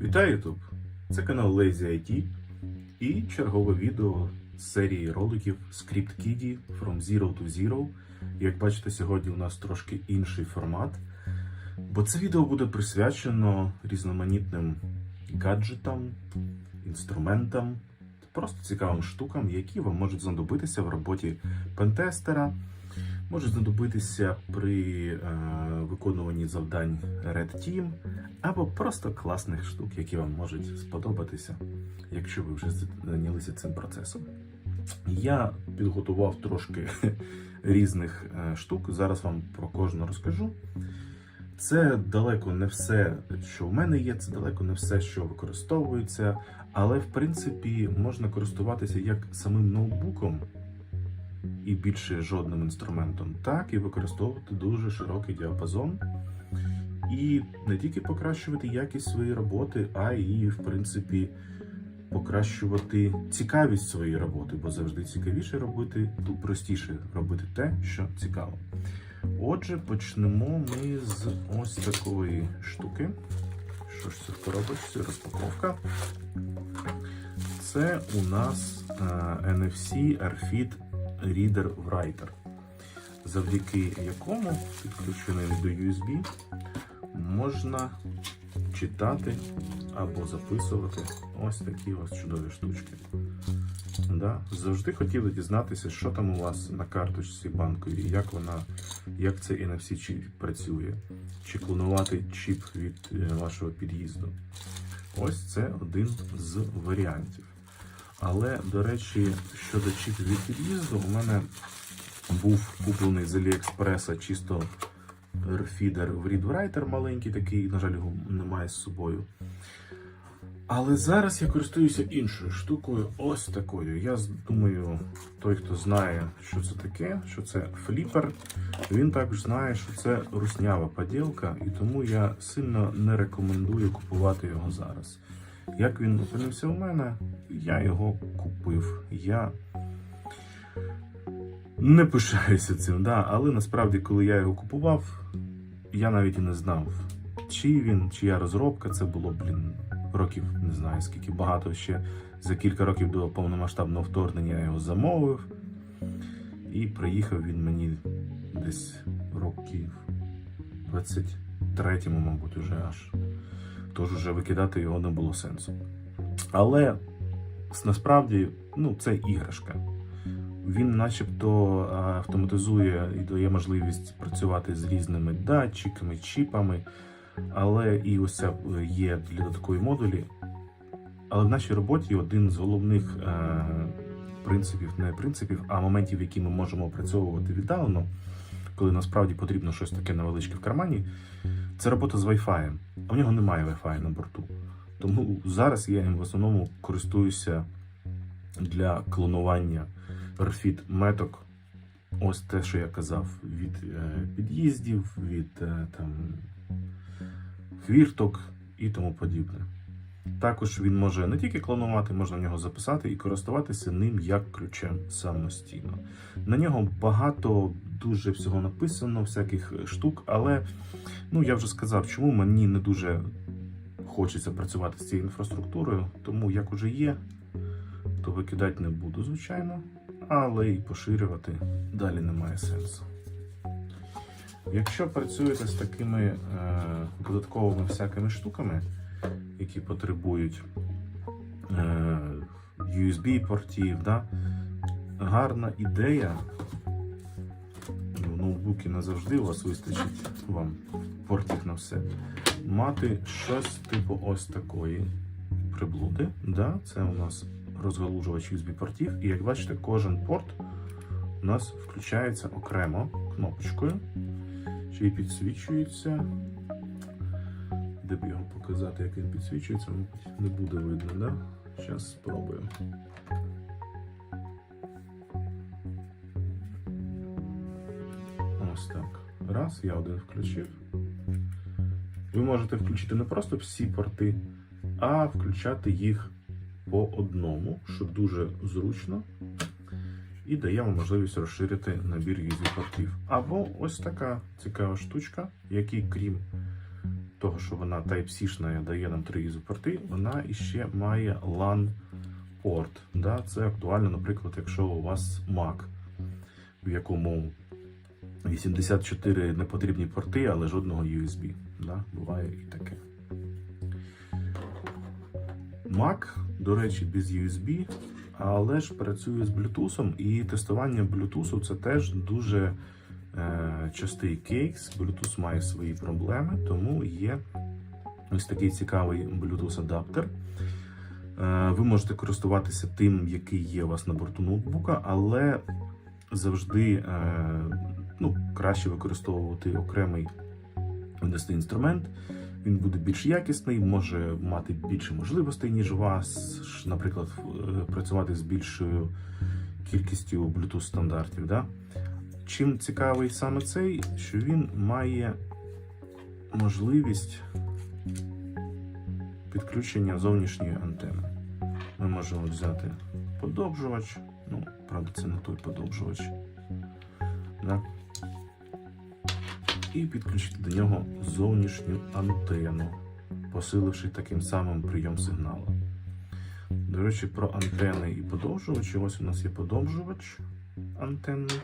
Вітаю YouTube! Це канал Lazy IT і чергове відео з серії роликів Script Kiddie From Zero to Zero. Як бачите, сьогодні у нас трошки інший формат, бо це відео буде присвячено різноманітним гаджетам, інструментам, просто цікавим штукам, які вам можуть знадобитися в роботі пентестера, можуть знадобитися при е, виконуванні завдань Red Team, або просто класних штук, які вам можуть сподобатися, якщо ви вже зайнялися цим процесом. Я підготував трошки різних е, штук. Зараз вам про кожну розкажу. Це далеко не все, що в мене є, це далеко не все, що використовується, але в принципі можна користуватися як самим ноутбуком і більше жодним інструментом, так і використовувати дуже широкий діапазон. І не тільки покращувати якість своєї роботи, а і, в принципі, покращувати цікавість своєї роботи, бо завжди цікавіше робити, тут простіше робити те, що цікаво. Отже, почнемо ми з ось такої штуки. Що ж це в коробочці? Розпаковка. Це у нас е, NFC RFID Reader Writer, завдяки якому, підключений до USB, можна читати або записувати ось такі ось чудові штучки. Да? Завжди хотіли дізнатися, що там у вас на карточці банковій, як вона, як цей NFC чіп працює, чи клонувати чіп від е, вашого під'їзду. Ось це один з варіантів. Але, до речі, щодо чіпів від під'їзду, у мене був куплений з Аліекспреса чисто фідер в ReadWriter маленький такий, на жаль, його немає з собою. Але зараз я користуюся іншою штукою, ось такою. Я думаю, той, хто знає, що це таке, що це фліпер, він також знає, що це руснява поділка, і тому я сильно не рекомендую купувати його зараз. Як він опинився у мене, я його купив. Я не пишаюся цим, да, але насправді, коли я його купував, я навіть і не знав, чи він, чия розробка, це було, блін, років, не знаю скільки, багато ще за кілька років до повномасштабного вторгнення я його замовив. І приїхав він мені десь років 23-му, мабуть, уже аж. Тож уже викидати його не було сенсу. Але насправді ну, це іграшка. Він начебто автоматизує і дає можливість працювати з різними датчиками, чіпами, але і ось ця е, є для додаткової модулі. Але в нашій роботі один з головних е, принципів, не принципів, а моментів, які ми можемо опрацьовувати віддалено, коли насправді потрібно щось таке невеличке в кармані, це робота з Wi-Fi. А в нього немає Wi-Fi на борту. Тому зараз я їм в основному користуюся для клонування RFID меток. Ось те, що я казав, від е, під'їздів, від е, там, хвірток і тому подібне. Також він може не тільки клонувати, можна в нього записати і користуватися ним як ключем самостійно. На нього багато дуже всього написано, всяких штук, але ну я вже сказав, чому мені не дуже хочеться працювати з цією інфраструктурою, тому як уже є, то викидати не буду, звичайно, але і поширювати далі немає сенсу. Якщо працюєте з такими е, додатковими всякими штуками, які потребують е, USB-портів, да, гарна ідея. В ноутбуці не завжди у вас вистачить вам портів на все. Мати щось типу ось такої приблуди. Да? Це у нас розгалужувач USB-портів. І як бачите, кожен порт у нас включається окремо кнопочкою, і підсвічується. Де б його показати, як він підсвічується, не буде видно, да? Зараз спробуємо. Ось так. Раз, я один включив. Ви можете включити не просто всі порти, а включати їх по одному, що дуже зручно. І дає вам можливість розширити набір USB портів. Або ось така цікава штучка, який, крім того, що вона Type-C дає нам три юзер порти, вона іще має LAN порт. Да? Це актуально, наприклад, якщо у вас Mac, в якому 84 непотрібні порти, але жодного USB. Да? Буває і таке. Mac, до речі, без USB, але ж працює з Bluetooth, і тестування Bluetooth це теж дуже частий кейс. Bluetooth має свої проблеми, тому є ось такий цікавий Bluetooth адаптер. Е, ви можете користуватися тим, який є у вас на борту ноутбука, але завжди е, ну, краще використовувати окремий винести інструмент. Він буде більш якісний, може мати більше можливостей, ніж у вас, наприклад, е, працювати з більшою кількістю Bluetooth стандартів. Да? Чим цікавий саме цей, що він має можливість підключення зовнішньої антени. Ми можемо взяти подовжувач, ну, правда, це не той подовжувач. Да? І підключити до нього зовнішню антенну, посиливши таким самим прийом сигналу. До речі, про антени і подовжувачі. Ось у нас є подовжувач антенний.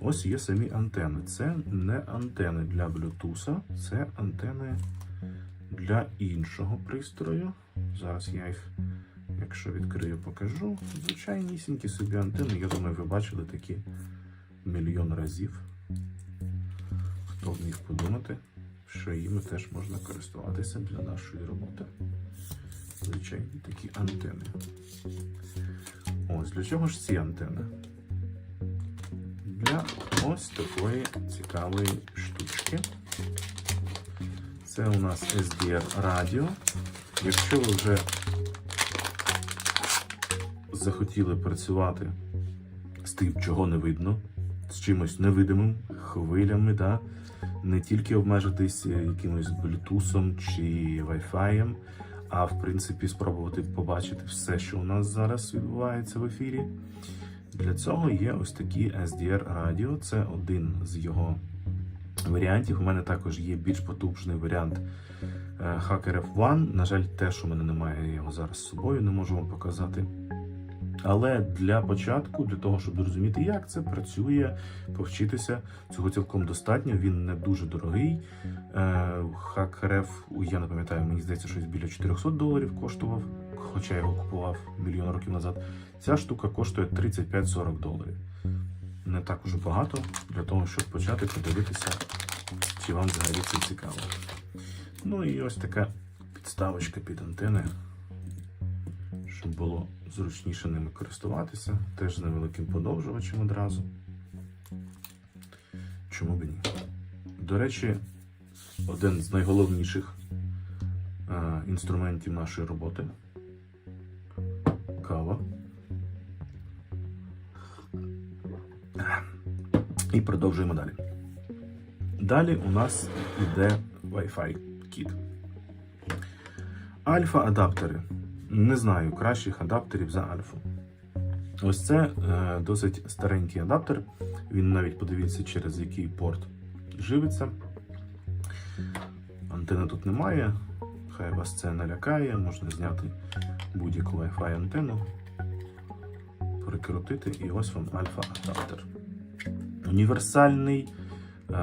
Ось є самі антени. Це не антени для Bluetooth, це антени для іншого пристрою. Зараз я їх, якщо відкрию, покажу. Звичайнісінькі собі антени. Я думаю, ви бачили такі мільйон разів. Хто б міг подумати, що їми теж можна користуватися для нашої роботи. Звичайні такі антени. Ось для чого ж ці антени? Для ось такої цікавої штучки. Це у нас SDR радіо. Якщо ви вже захотіли працювати з тим, чого не видно, з чимось невидимим, хвилями, да? не тільки обмежитись якимось Bluetooth чи Wi-Fi, а в принципі спробувати побачити все, що у нас зараз відбувається в ефірі. Для цього є ось такі SDR радіо. Це один з його варіантів. У мене також є більш потужний варіант е, Hacker F1. На жаль, теж у мене немає я його зараз з собою, не можу вам показати. Але для початку, для того, щоб зрозуміти, як це працює, повчитися, цього цілком достатньо. Він не дуже дорогий. Hacker F, я не пам'ятаю, мені здається, щось біля 400 доларів коштував, хоча я його купував мільйон років назад. Ця штука коштує 35-40 доларів. Не так уже багато для того, щоб почати подивитися, чи вам взагалі це цікаво. Ну і ось така підставочка під антени, щоб було зручніше ними користуватися, теж з невеликим подовжувачем одразу. Чому б ні? До речі, один з найголовніших е, інструментів нашої роботи кава. І продовжуємо далі. Далі у нас йде Wi-Fi кіт. Альфа-адаптери. Не знаю кращих адаптерів за альфу. Ось це е, досить старенький адаптер. Він навіть подивіться, через який порт живиться. Антени тут немає. Хай вас це не лякає. Можна зняти будь-яку Wi-Fi антенну, прикрутити, і ось вам альфа-адаптер. Універсальний, е,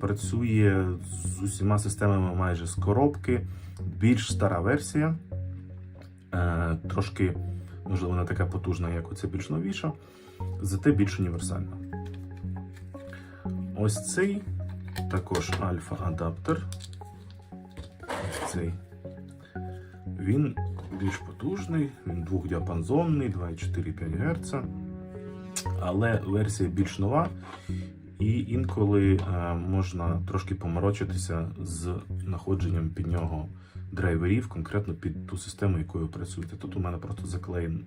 працює з усіма системами майже з коробки. Більш стара версія. Е, трошки, можливо, не така потужна, як оце більш новіша, зате більш універсальна. Ось цей також альфа-адаптер. Цей. Він більш потужний, він двохдіапазонний, 2,4-5 Гц. Але версія більш нова, і інколи е, можна трошки поморочитися з знаходженням під нього драйверів, конкретно під ту систему, якою ви працюєте. Тут у мене просто заклеєн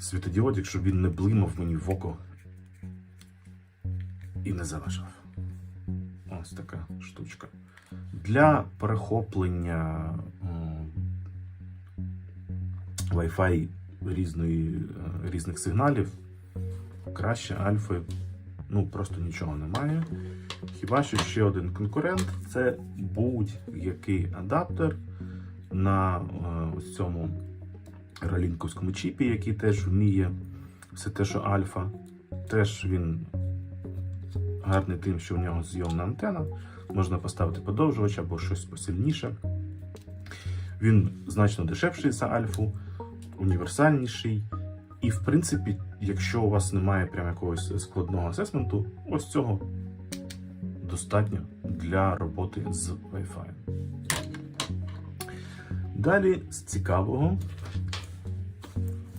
світодіодик, щоб він не блимав мені в око і не заважав. Ось така штучка. Для перехоплення Wi-Fi різної, е, різних сигналів краще альфи ну просто нічого немає. Хіба що ще один конкурент це будь-який адаптер на е, ось цьому ролінковському чіпі, який теж вміє все те, що альфа. Теж він гарний тим, що в нього зйомна антена. Можна поставити подовжувач або щось посильніше. Він значно дешевший за альфу, універсальніший. І, в принципі, якщо у вас немає прям якогось складного асесменту, ось цього достатньо для роботи з Wi-Fi. Далі з цікавого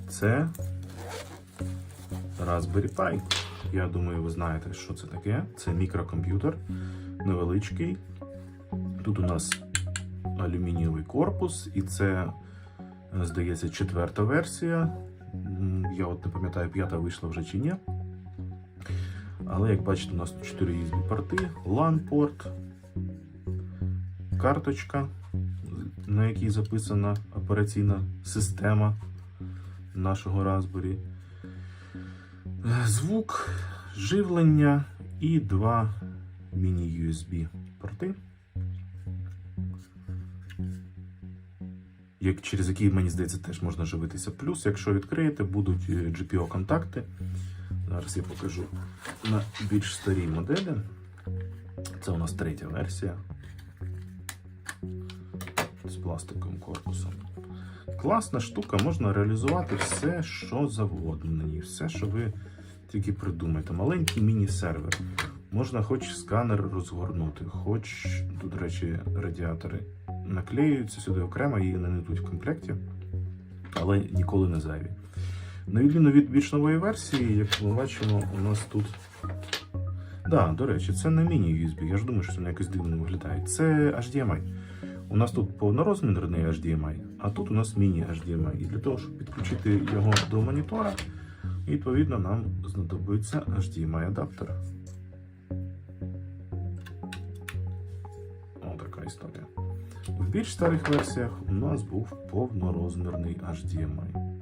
це Raspberry Pi. Я думаю, ви знаєте, що це таке. Це мікрокомп'ютер невеличкий. Тут у нас алюмінієвий корпус, і це, здається, четверта версія. Я от не пам'ятаю, п'ята вийшла вже чи ні. Але як бачите, у нас тут 4 USB порти, LAN-порт, карточка, на якій записана операційна система нашого Raspberry. Е, Звук, живлення і два міні-USB порти. Як, через які, мені здається, теж можна живитися. Плюс, якщо відкриєте, будуть е, GPO-контакти. Зараз я покажу на більш старій моделі. Це у нас третя версія з пластиковим корпусом. Класна штука, можна реалізувати все, що завгодно на ній, все, що ви тільки придумаєте. Маленький міні-сервер. Можна хоч сканер розгорнути, хоч, тут, до речі, радіатори наклеюються сюди окремо і не йдуть в комплекті, але ніколи не зайві. На відміну від більш нової версії, як ми бачимо, у нас тут. Да, до речі, це не міні-USB. Я ж думаю, що це якось дивно виглядає. Це HDMI. У нас тут повнорозмірний HDMI, а тут у нас міні-HDMI. І для того, щоб підключити його до монітора, відповідно, нам знадобиться HDMI-адаптер. Отака історія. Більш старих версіях у нас був повнорозмірний HDMI.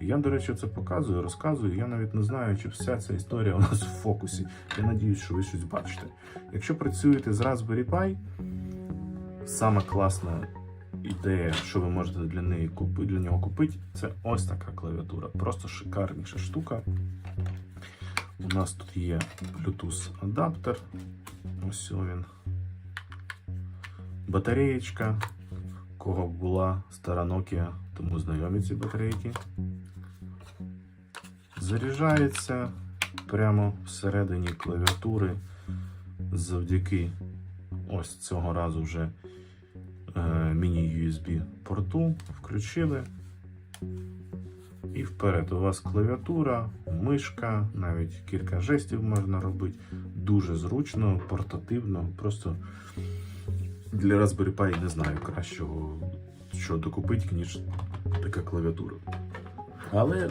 Я, до речі, це показую, розказую. Я навіть не знаю, чи вся ця історія у нас в фокусі. Я надіюсь, що ви щось бачите. Якщо працюєте з Raspberry Pi, сама класна ідея, що ви можете для неї купити, для нього купити, це ось така клавіатура. Просто шикарніша штука. У нас тут є Bluetooth адаптер. Ось він. Батареєчка. Кого була стара Nokia, тому знайомі ці батарейки. Заряджається прямо всередині клавіатури завдяки ось цього разу вже е, міні-USB порту. Включили. І вперед. У вас клавіатура, мишка, навіть кілька жестів можна робити. Дуже зручно, портативно. Просто для Raspberry Pi не знаю кращого, що докупити, ніж така клавіатура. Але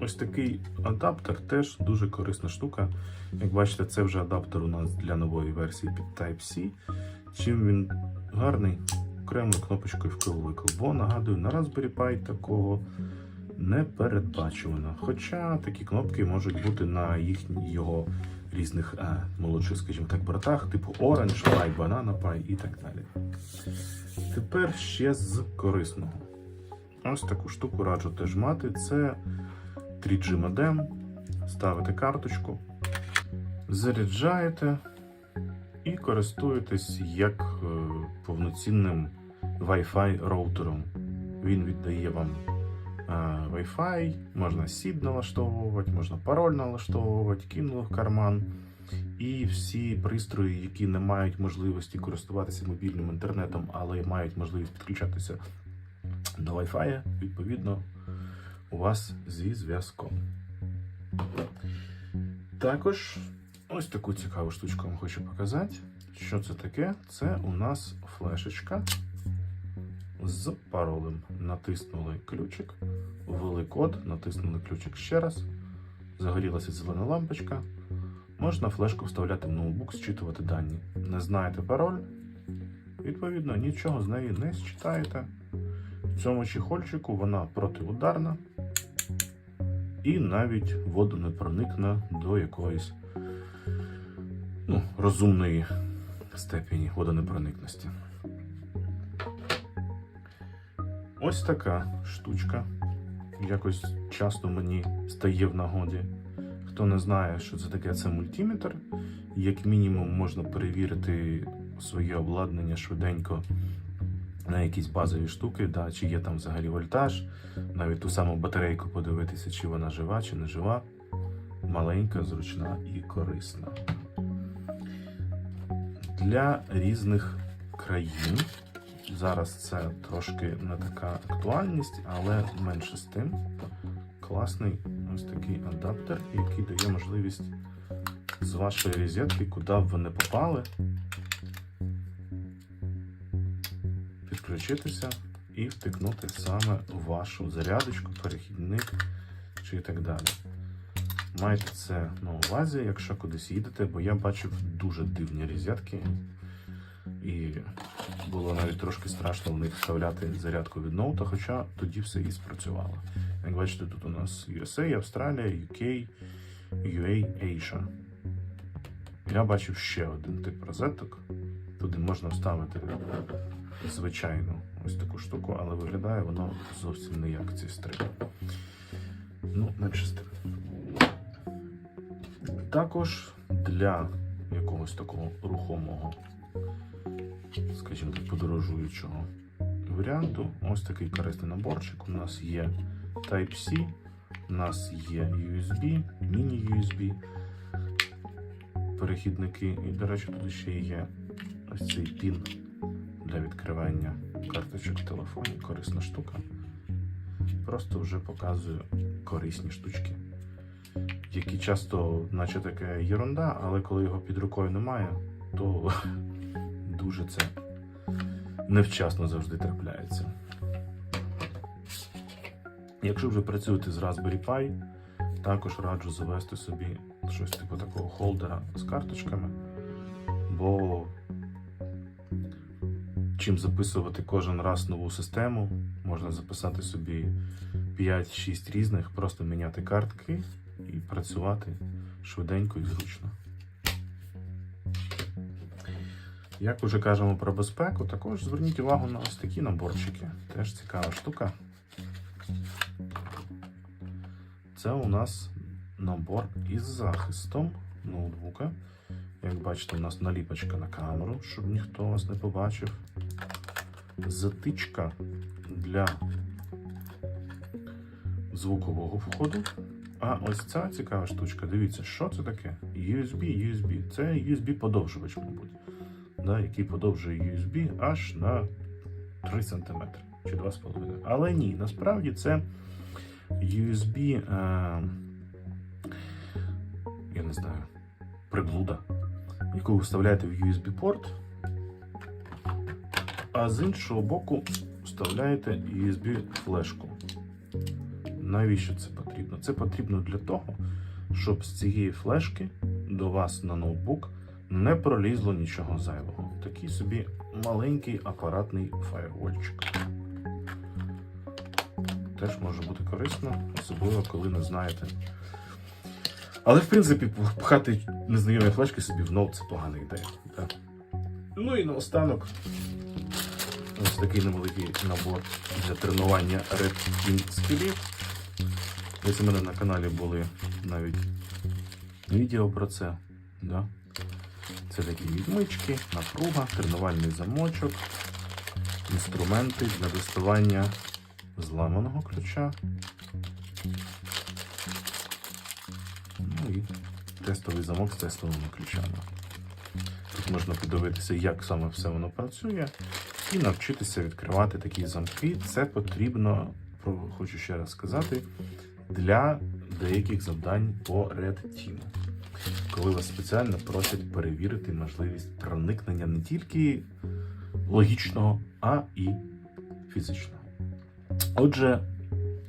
ось такий адаптер теж дуже корисна штука. Як бачите, це вже адаптер у нас для нової версії під Type-C. Чим він гарний, окремою кнопочкою вкл-викл. Бо нагадую, на Raspberry Pi такого не передбачувано. Хоча такі кнопки можуть бути на їхній його різних е, молодших, скажімо так, братах, типу Orange Pi, Banana Pi і так далі. Тепер ще з корисного. Ось таку штуку раджу теж мати. Це 3G модем. Ставите карточку, заряджаєте і користуєтесь як е, повноцінним Wi-Fi роутером. Він віддає вам Wi-Fi, можна сід налаштовувати, можна пароль налаштовувати, кинули в карман. І всі пристрої, які не мають можливості користуватися мобільним інтернетом, але мають можливість підключатися до Wi-Fi, відповідно, у вас зі зв'язком. Також ось таку цікаву штучку вам хочу показати. Що це таке? Це у нас флешечка з паролем. Натиснули ключик, ввели код, натиснули ключик ще раз. Загорілася зелена лампочка. Можна флешку вставляти в ноутбук, зчитувати дані. Не знаєте пароль? Відповідно, нічого з неї не зчитаєте. В цьому чехольчику вона протиударна і навіть воду не проникне до якоїсь ну, розумної степені водонепроникності. Ось така штучка. Якось часто мені стає в нагоді. Хто не знає, що це таке, це мультиметр. Як мінімум можна перевірити своє обладнання швиденько на якісь базові штуки, да, чи є там взагалі вольтаж, навіть ту саму батарейку подивитися, чи вона жива, чи не жива. Маленька, зручна і корисна. Для різних країн. Зараз це трошки не така актуальність, але менше з тим. Класний ось такий адаптер, який дає можливість з вашої розетки, куди б ви не попали, підключитися і втикнути саме вашу зарядочку, перехідник чи і так далі. Майте це на увазі, якщо кудись їдете, бо я бачив дуже дивні розетки. І було навіть трошки страшно в них вставляти зарядку від ноута, хоча тоді все і спрацювало. Як бачите, тут у нас USA, Австралія, UK, UA, Asia. Я бачив ще один тип розеток. Туди можна вставити звичайну ось таку штуку, але виглядає воно зовсім не як ці стри. Ну, менше з. Також для якогось такого рухомого скажімо так, подорожуючого варіанту. Ось такий корисний наборчик. У нас є Type-C, у нас є USB, міні-USB, перехідники. І, до речі, тут ще є ось цей пін для відкривання карточок в телефоні. Корисна штука. Просто вже показую корисні штучки, які часто, наче таке єрунда, але коли його під рукою немає, то дуже це невчасно завжди трапляється. Якщо вже працюєте з Raspberry Pi, також раджу завести собі щось типу такого холдера з карточками, бо чим записувати кожен раз нову систему, можна записати собі 5-6 різних, просто міняти картки і працювати швиденько і зручно. Як уже кажемо про безпеку, також зверніть увагу на ось такі наборчики. Теж цікава штука. Це у нас набор із захистом ноутбука. Як бачите, у нас наліпочка на камеру, щоб ніхто вас не побачив. Затичка для звукового входу. А ось ця цікава штучка. Дивіться, що це таке? USB, USB. Це USB-подовжувач, мабуть да, який подовжує USB аж на 3 см чи 2,5 Але ні, насправді це USB, е, я не знаю, приблуда, яку ви вставляєте в USB-порт, а з іншого боку вставляєте USB-флешку. Навіщо це потрібно? Це потрібно для того, щоб з цієї флешки до вас на ноутбук не пролізло нічого зайвого. Такий собі маленький апаратний фаєрвольчик. Теж може бути корисно, особливо коли не знаєте. Але, в принципі, пхати незнайомі флешки собі в ноут це погана ідея. Так? Ну і наостанок ось такий невеликий набор для тренування Red Team скілів. Ось у мене на каналі були навіть відео про це. Да? Це такі відмички, напруга, тренувальний замочок, інструменти для доставання зламаного ключа. Ну і тестовий замок з тестовими ключами. Тут можна подивитися, як саме все воно працює, і навчитися відкривати такі замки. Це потрібно, хочу ще раз сказати, для деяких завдань по Red Team коли вас спеціально просять перевірити можливість проникнення не тільки логічного, а і фізичного. Отже,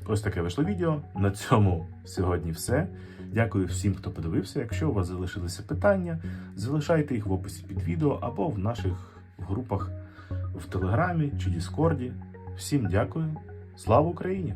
ось таке вийшло відео. На цьому сьогодні все. Дякую всім, хто подивився. Якщо у вас залишилися питання, залишайте їх в описі під відео або в наших групах в Телеграмі чи Діскорді. Всім дякую. Слава Україні!